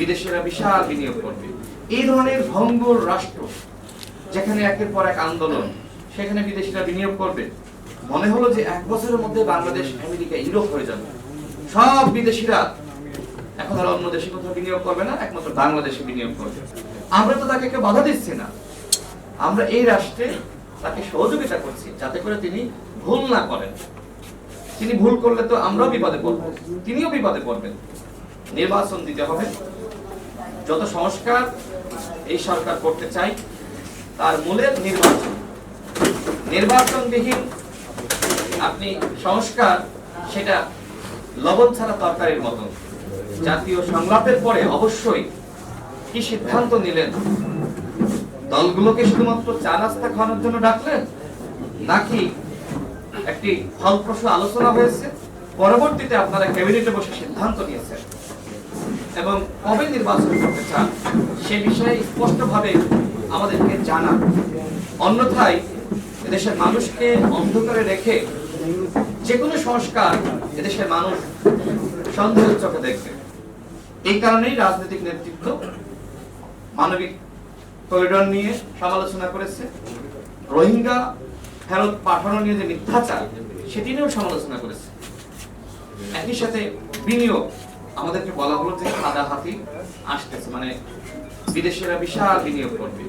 বিদেশিরা বিশাল বিনিয়োগ করবে। এই ধরনের ভঙ্গুর রাষ্ট্র, যেখানে একের পর এক আন্দোলন, সেখানে বিদেশিরা বিনিয়োগ করবে। মনে হলো যে এক বছরের মধ্যে বাংলাদেশ, আমেরিকা, ইউরোপ হয়ে যাবে। সব বিদেশিরা এখন আর অন্য দেশে কোথাও বিনিয়োগ করবে না, একমাত্র বাংলাদেশে বিনিয়োগ করবে। আমরা তো তাকে কেউ বাধা দিচ্ছি না। আমরা এই রাষ্ট্রে তাকে সহযোগিতা করছি, যাতে করে তিনি ভুল না করেন। তিনি ভুল করলে তো আমরাও বিপদে পড়ব, তিনিও বিপদে পড়বেন। নির্বাচন দিতে হবে। যত সংস্কার এই সরকার করতে চাই তার মূলের নির্বাচন। নির্বাচনবিহীন আপনি সংস্কার, সেটা লবণ ছাড়া তরকারির মতো জাতীয় সংলাপের পরে অবশ্যই কি সিদ্ধান্ত নিলেন? দলগুলোকে শুধুমাত্র চা নাস্তা খাওয়ানোর জন্য ডাকলেন, নাকি একটি ফলপ্রসূ আলোচনা হয়েছে? পরবর্তীতে আপনারা ক্যাবিনেটে বসে সিদ্ধান্ত নিয়েছেন। এবং কবে নির্বাচন করতে চান, সে বিষয়ে স্পষ্টভাবে আমাদেরকে জানান। অন্যথায় এদেশের মানুষকে অন্ধকারে রেখে যে কোনো সংস্কার এদেশের মানুষ সন্দেহের চোখে দেখবে। এই কারণেই রাজনৈতিক নেতৃত্ব মানবিক করিডোর নিয়ে সমালোচনা করেছে। রোহিঙ্গা ফেরত পাঠানো নিয়ে যে মিথ্যাচার, সেটি নিয়েও সমালোচনা করেছে। একই সাথে বিনিয়োগ আমাদেরকে বলা হলো যে সাদা হাতি আসতেছে মানে বিদেশিরা বিশাল বিনিয়োগ করবে।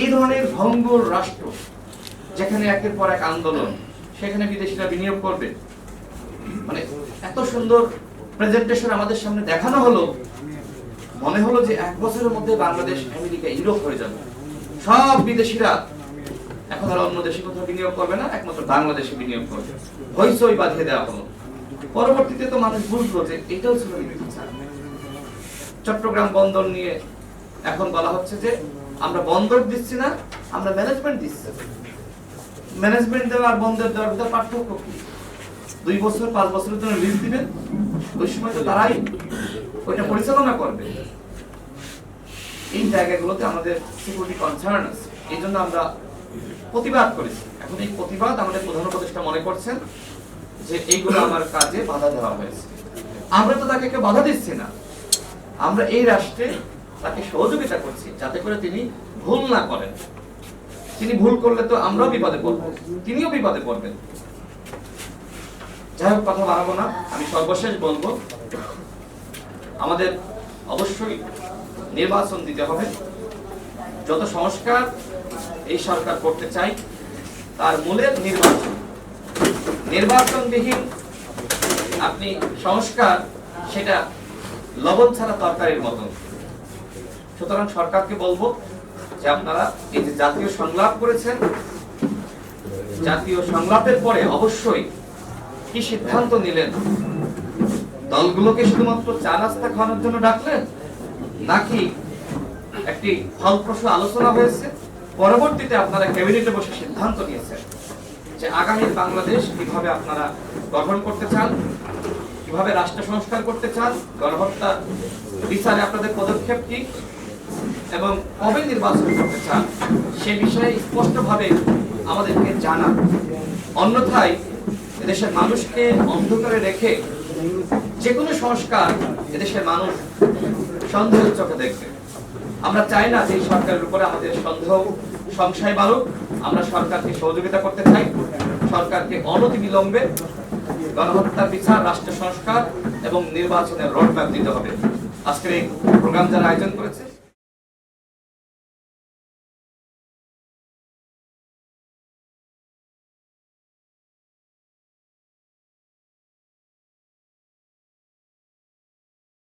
এই ধরনের ভঙ্গুর রাষ্ট্র, যেখানে একের পর এক আন্দোলন, সেখানে বিদেশিরা বিনিয়োগ করবে। মানে এত সুন্দর প্রেজেন্টেশন আমাদের সামনে দেখানো হলো, মনে হলো যে এক বছরের মধ্যে বাংলাদেশ, আমেরিকা, ইউরোপ হয়ে যাবে। সব বিদেশিরা, এখন আর অন্য দেশে কোথাও বিনিয়োগ করবে না, একমাত্র বাংলাদেশে বিনিয়োগ করবে। হইচই বাঁধিয়ে দেওয়া হলো। পরবর্তীতে তো মানুষ বুঝলো যে এটাও ছিল চট্টগ্রাম বন্দর নিয়ে এখন বলা হচ্ছে যে আমরা বন্দর দিচ্ছি না, আমরা ম্যানেজমেন্ট দিচ্ছি। ম্যানেজমেন্ট দেওয়া আর বন্দর দেওয়ার ভিতরে পার্থক্য কি? দুই বছর, পাঁচ বছরের জন্য লিজ দিবেন? ওই সময় তো তারাই ওইটা পরিচালনা করবে। এই জায়গাগুলোতে আমাদের সিকিউরিটি কনসার্ন আছে। এই জন্য আমরা প্রতিবাদ করেছি। এখন এই প্রতিবাদ আমাদের প্রধান উপদেষ্টা মনে করছেন যে এইগুলো আমার কাজে বাধা দেওয়া হয়েছে। আমরা তো তাকে বাধা দিচ্ছি না। আমরা এই রাষ্ট্রে তাকে সহযোগিতা করছি, যাতে করে তিনি ভুল না করেন। তিনি ভুল করলে তো আমরাও বিপদে পড়ব, তিনিও বিপদে পড়বেন। যাই হোক, কথা বাড়াবো না, আমি সর্বশেষ বলব, আমাদের অবশ্যই নির্বাচন দিতে হবে। যত সংস্কার এই সরকার করতে চাই তার মূলের নির্বাচন। নির্বাচনবিহীন আপনি সংস্কার, সেটা লবণ ছাড়া তরকারির মতো সুতরাং সরকারকে বলব যে আপনারা এই যে জাতীয় সংলাপ করেছেন, জাতীয় সংলাপের পরে অবশ্যই কি সিদ্ধান্ত নিলেন? দলগুলোকে শুধুমাত্র চা নাস্তা খাওয়ানোর জন্য ডাকলেন, নাকি একটি ফলপ্রসূ আলোচনা হয়েছে? পরবর্তীতে আপনারা ক্যাবিনেটে বসে সিদ্ধান্ত নিয়েছেন যে আগামীর বাংলাদেশ কীভাবে আপনারা গঠন করতে চান? কীভাবে রাষ্ট্র সংস্কার করতে চান গণহত্যা বিচারে আপনাদের পদক্ষেপ কি, এবং কবে নির্বাচন করতে চান, সে বিষয়ে স্পষ্টভাবে আমাদেরকে জানান। অন্যথায় এদেশের মানুষকে অন্ধকারে রেখে যে কোনো সংস্কার এদেশের মানুষ সন্দেহের চোখে দেখবে। আমরা চাই না যে সরকারের উপরে আমাদের সন্দেহ সংশয় বাড়ুক। আমরা সরকারকে সহযোগিতা করতে চাই। সরকারকে অনতি বিলম্বে গণহত্যার বিচার রাষ্ট্র সংস্কার এবং নির্বাচনের রোডম্যাপ দিতে হবে। আজকের এই প্রোগ্রাম যারা আয়োজন করেছে